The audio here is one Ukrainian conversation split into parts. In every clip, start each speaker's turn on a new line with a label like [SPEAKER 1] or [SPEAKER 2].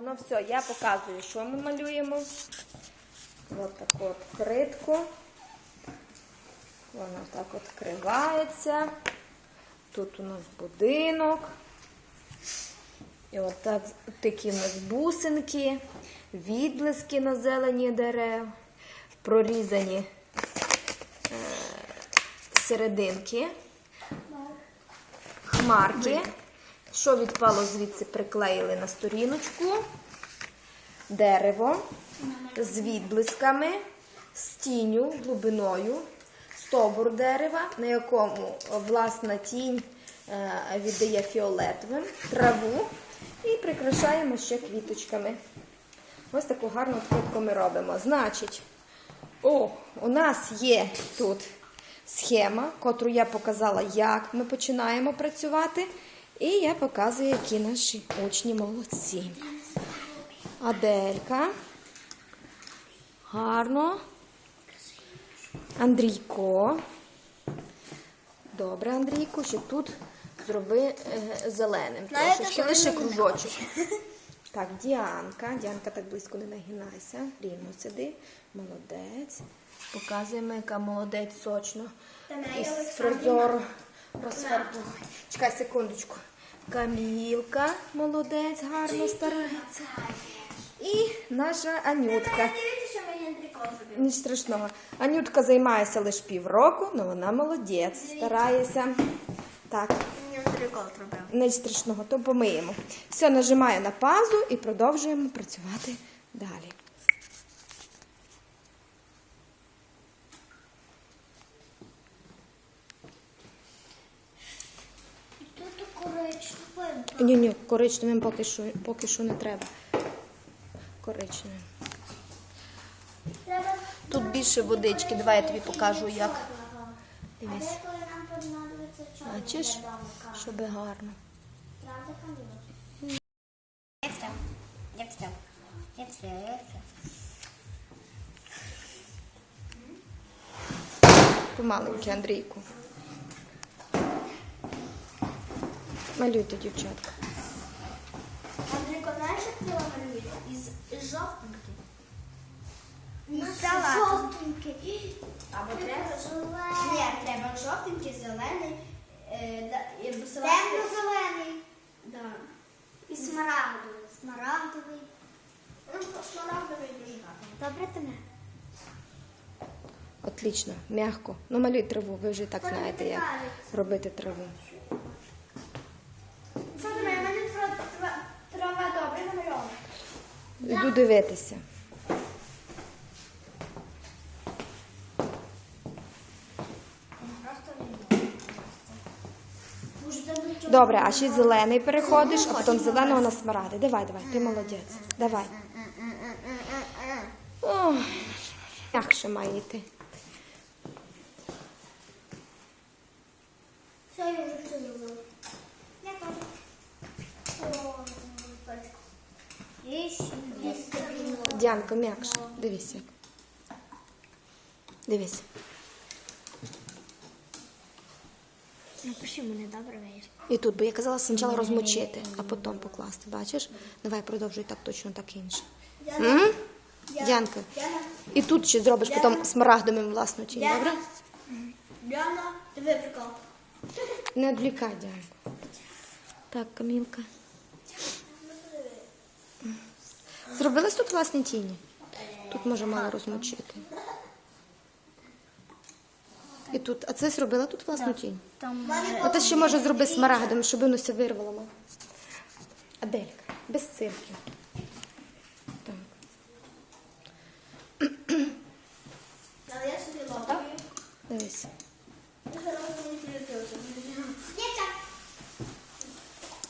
[SPEAKER 1] Ну все, я показую, що ми малюємо. Ось таку от критку. Вона так відкривається. Тут у нас будинок. І от так, такі у нас бусинки, відблиски на зелені дерев, прорізані е, серединки, хмарки. Що відпало звідси, приклеїли на сторіночку. Дерево з відблисками, з тінню, глибиною, стовбур дерева, на якому е, власна тінь е, віддає фіолетовим, траву і прикрашаємо ще квіточками. Ось таку гарну квітку ми робимо. Значить, о, у нас є тут схема, котру я показала, як ми починаємо працювати. І я показую, які наші учні молодці. Аделька. Гарно. Андрійко. Добре, Андрійко, ще тут зроби е, зеленим.
[SPEAKER 2] Знаєте,
[SPEAKER 1] Трошечки
[SPEAKER 2] що
[SPEAKER 1] лише кружочок. Так, Діанка. Діанка так близько не нагинайся. Рівно сиди. Молодець. Показуємо, яка молодець сочно.
[SPEAKER 2] Та
[SPEAKER 1] І
[SPEAKER 2] Нея
[SPEAKER 1] з прозоро розфарбує. Чекай секундочку. Камілка, молодець, гарно старається. І наша Анютка. Ніч страшного. Анютка займається лише півроку, але вона молодець, старається. Так, ніч страшного, то помиємо. Все, нажимаю на паузу і продовжуємо працювати далі. Ні, ні, коричневим поки що, поки що не треба. Коричневим.
[SPEAKER 2] Треба...
[SPEAKER 1] Тут більше водички. Давай я тобі покажу, як. Дивись. Бачиш, щоб гарно.
[SPEAKER 2] Правда, Камілочка? Я все. Я все. Я все, я
[SPEAKER 1] Андрійку. Малюйте, дівчатка.
[SPEAKER 2] Андрійко, знаєш, як тіло малюється? Із жовтеньки. Із жовтеньки. Або треба зелений. Ні, треба жовтенький, зелений. Е,
[SPEAKER 3] Темно-зелений.
[SPEAKER 2] Да.
[SPEAKER 3] І смарагдовий. Смарагдовий.
[SPEAKER 2] Ну, смарагдовий дуже гарно.
[SPEAKER 3] Добре тебе?
[SPEAKER 1] Отлично, м'яко. Ну, малюй траву, ви вже і так знаєте, як робити траву. Йду дивитися. Добре, а ще зелений переходиш, а потім зеленого на смаради. Давай, давай, ти молодець. Давай. Ой, м'якше має йти.
[SPEAKER 2] Все, я вже все зробила. Я теж. О, точка.
[SPEAKER 3] І ще є стабільно.
[SPEAKER 1] Діанка, м'якше. Дивись як. Дивись.
[SPEAKER 3] Напиши мене, добре вийшло.
[SPEAKER 1] І тут, бо я казала спочатку розмочити, а потім покласти. Бачиш? Давай продовжуй так точно, так інше. М? Діанка.
[SPEAKER 2] Діана,
[SPEAKER 1] І тут ще зробиш потім смарагдовим власну тінь, добре?
[SPEAKER 2] Діана, диви прикол.
[SPEAKER 1] Не відвлікай, Діанку. Так, Камілка. Зробились тут власні тіні? Тут може мало розмочити. І тут, а це зробила тут власну тінь?
[SPEAKER 3] Там
[SPEAKER 1] А ти ще може зроби смарагдом, щоб воно все вирвало. Аделька, без цирків. Так.
[SPEAKER 2] Але я собі лопаю.
[SPEAKER 1] Дивись.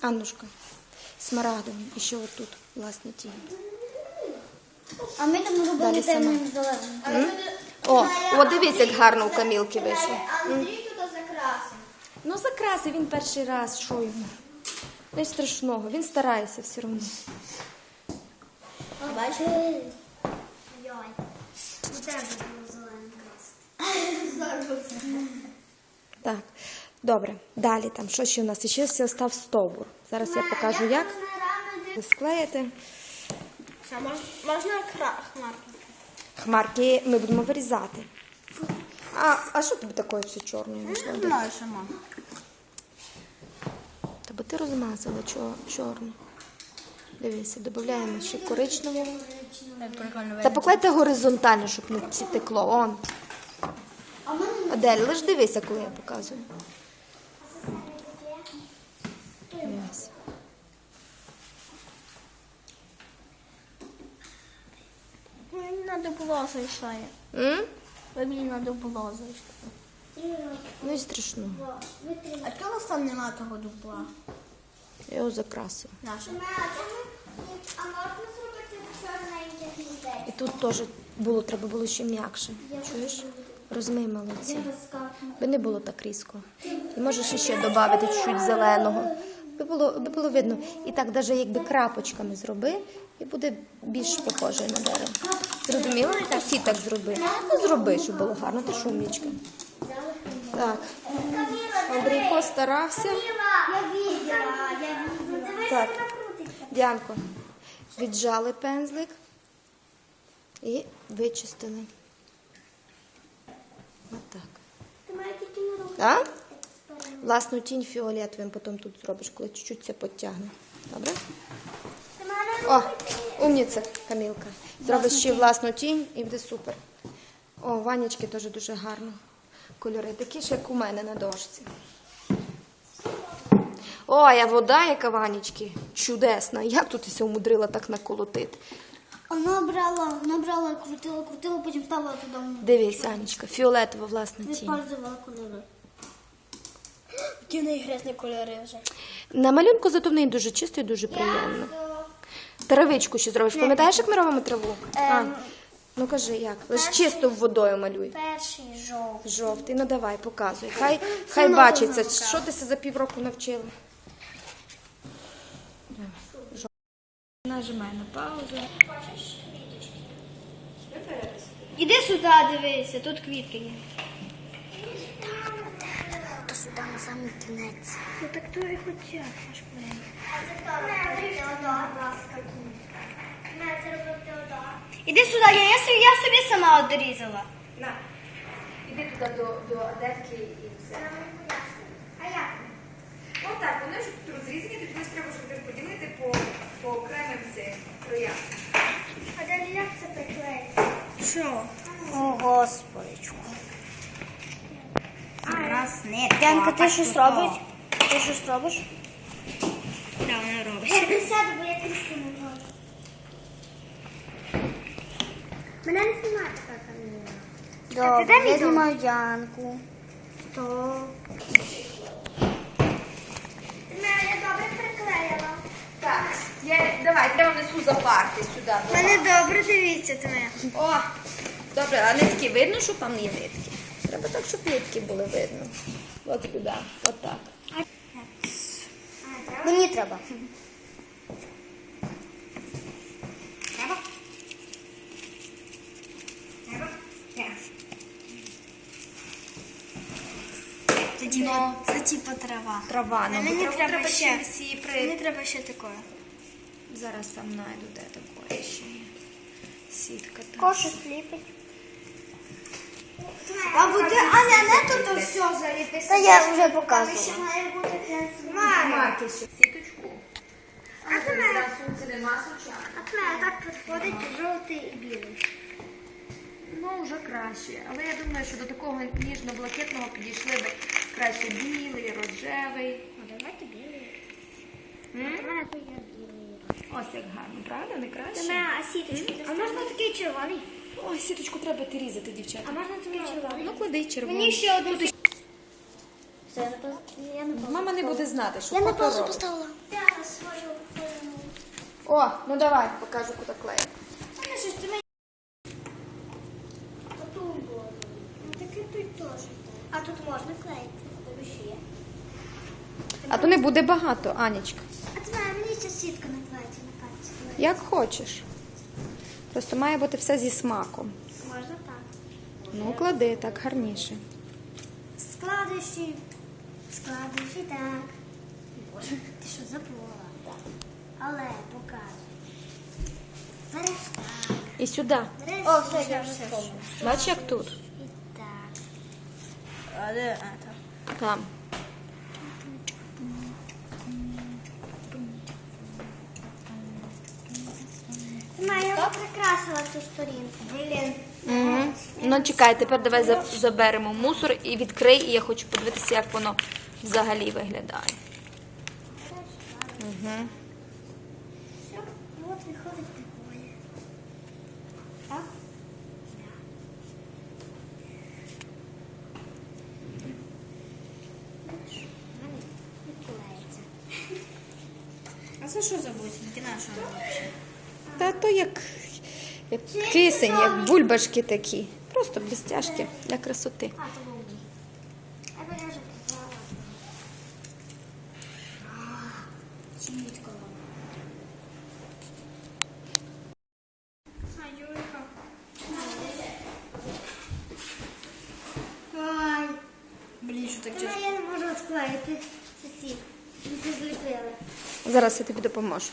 [SPEAKER 1] Аннушка, смарагдом. І ще отут власні тіні.
[SPEAKER 3] А ми там робили
[SPEAKER 1] сама.
[SPEAKER 3] темним зеленим.
[SPEAKER 1] О, о, дивись, як гарно у Камілки вийшло.
[SPEAKER 2] Андрій тут закрасив.
[SPEAKER 1] Ну, закраси він перший раз, що йому. Не страшного, він старається все одно.
[SPEAKER 2] Бачиш?
[SPEAKER 3] Йой. Не треба було зеленим красити.
[SPEAKER 1] Так, добре. Далі там, що ще у нас? І ще все став стовбур. Зараз я покажу, як. Ви
[SPEAKER 2] можна, кра- хмарки.
[SPEAKER 1] Хмарки ми будемо вирізати. А, а що тобі такое все чорне?
[SPEAKER 2] Не знаю, сама.
[SPEAKER 1] Та бо ти розмазала чо- чорне. Дивися, додаємо ще коричневого.
[SPEAKER 2] Так прикольно
[SPEAKER 1] Та поклейте горизонтально, щоб не ці текло. Он. Адель, лиш дивися, коли я показую. Дивись.
[SPEAKER 2] Мені треба було зайшла.
[SPEAKER 1] М?
[SPEAKER 2] Ви мені треба було зайшла.
[SPEAKER 1] Ну і страшно.
[SPEAKER 2] А чого у там нема того дупла?
[SPEAKER 1] Я його закрасила.
[SPEAKER 2] Наша.
[SPEAKER 3] А можна зробити чорненьких людей?
[SPEAKER 1] І тут теж було, треба було ще м'якше. Чуєш? Розмий молодці. Би не було так різко. І можеш ще додати чуть зеленого. Би було, би було видно. І так, навіть якби крапочками зроби, і буде більш похоже на дерево. Зрозуміла? Так, всі так зроби. Ну, зроби, щоб було гарно, ти шумнічка. Так. Андрійко старався. Так. Діанко, віджали пензлик і вичистили. Отак.
[SPEAKER 3] Ти на руку.
[SPEAKER 1] Так? Власну тінь фіолетовим потім тут зробиш, коли чуть-чуть це підтягне. Добре?
[SPEAKER 3] Ти
[SPEAKER 1] О, умніця, Камілка. Зробиш ще власну тінь і буде супер. О, Ванечки теж дуже гарно. Кольори такі ж, як у мене на дошці. Ой, а вода, яка Ванечки, чудесна. Як тут ся умудрила так наколотити?
[SPEAKER 3] Вона брала, вона брала, крутила, крутила, потім ставила туди.
[SPEAKER 1] Дивись, Анечка, фіолетова власна тінь.
[SPEAKER 3] Відпользувала кольори.
[SPEAKER 2] Які в неї грязні кольори вже.
[SPEAKER 1] На малюнку зато в неї дуже чисто і дуже приємно. Травичку ще зробиш. Пам'ятаєш, як ми робимо траву? А, ну кажи, як? Лише чисто водою малюй.
[SPEAKER 3] Перший жовтий.
[SPEAKER 1] Жовтий, ну давай, показуй. Хай, хай бачиться, що ти за півроку навчила. Нажимай на паузу.
[SPEAKER 2] Іди сюди, дивися, тут квітки є.
[SPEAKER 3] Сюди на самий кінець.
[SPEAKER 2] Ну так то і хоча, аж клей. Іди сюди, я, я, собі, я собі сама одрізала.
[SPEAKER 1] На, іди туди до, до Адельки і все.
[SPEAKER 3] А як?
[SPEAKER 1] Отак, вони ж тут розрізані, тобі треба щоб поділити по, по окремим цим краям.
[SPEAKER 3] А далі як це приклеїти?
[SPEAKER 2] Що? О, господи. Раз, не,
[SPEAKER 3] Янка, ти щось робиш? Ти щось робиш?
[SPEAKER 2] Да, вона робить.
[SPEAKER 3] Я присяду, бо я трішки не можу. Мене не знімає така камера.
[SPEAKER 2] Добре, я
[SPEAKER 3] знімаю Янку.
[SPEAKER 2] То.
[SPEAKER 3] Я добре приклеїла.
[SPEAKER 1] Так, я, давай, треба внесу запарти сюди.
[SPEAKER 2] Мене добре дивіться тебе.
[SPEAKER 1] О, добре, а нитки видно, що там є нитки? Треба так, щоб нитки були видно. От сюди, от так.
[SPEAKER 3] Мені треба.
[SPEAKER 2] Треба? Треба? Ні. Це типа трава.
[SPEAKER 1] Трава, ну,
[SPEAKER 2] Мені треба
[SPEAKER 1] треба
[SPEAKER 2] ще.
[SPEAKER 1] всі при-
[SPEAKER 2] Мені треба ще такое.
[SPEAKER 1] Зараз там знайду, де таке ще є. Сітка там.
[SPEAKER 3] Кошу сліпить.
[SPEAKER 2] А буде Аня, не тут все заліпити.
[SPEAKER 3] Та я вже показувала.
[SPEAKER 2] Ще має бути
[SPEAKER 1] Марки. Сіточку.
[SPEAKER 3] А це мене. А це мене так підходить жовтий і білий.
[SPEAKER 1] Ну, вже краще. Але я думаю, що до такого ніжно-блакитного підійшли би краще білий, рожевий.
[SPEAKER 3] А давайте білий.
[SPEAKER 1] Ось як гарно, правда? Не
[SPEAKER 3] Та
[SPEAKER 1] краще?
[SPEAKER 3] А можна такий червоний?
[SPEAKER 1] Ой, сіточку треба ти різати, дівчата.
[SPEAKER 3] А можна такий червоний?
[SPEAKER 1] Ну, клади червоний.
[SPEAKER 2] Мені ще одну.
[SPEAKER 3] Все, я на паузу-.
[SPEAKER 1] Мама не буде знати, що
[SPEAKER 3] Я на паузу поставила. Я свою
[SPEAKER 1] О, ну давай, покажу, куди
[SPEAKER 3] було. Ну таке тут теж. А тут можна клеїти? Тобі ще є.
[SPEAKER 1] А то не буде багато, Анічка.
[SPEAKER 3] А це мені ця сітка на клеїться на пальці.
[SPEAKER 1] Як хочеш. Просто має бути все зі смаком.
[SPEAKER 3] Можна так.
[SPEAKER 1] Ну, клади так гарніше.
[SPEAKER 3] Складуючи. Складуючи так. Боже, ти що забула? Так. Але покажу. Зараз
[SPEAKER 1] сюди.
[SPEAKER 2] О, все, я вже сповнила.
[SPEAKER 1] Бач, як тут.
[SPEAKER 3] І так.
[SPEAKER 2] А де? А, так.
[SPEAKER 1] Там.
[SPEAKER 3] Маю прикрасила цю сторінку.
[SPEAKER 2] Блін.
[SPEAKER 1] Угу. Ну чекай, тепер давай за- заберемо мусор і відкрий, і я хочу подивитися, як воно взагалі виглядає. Угу.
[SPEAKER 3] Все, от виходить такое.
[SPEAKER 2] Так?
[SPEAKER 3] Бачиш, в мене відклеїться.
[SPEAKER 2] А це що за бусинки? На що вони взагалі?
[SPEAKER 1] Та то як, як кисень, як бульбашки такі. Просто блістяшки для красоти.
[SPEAKER 2] Блін, що так тяжко.
[SPEAKER 3] я не можу.
[SPEAKER 1] Зараз я тобі допоможу.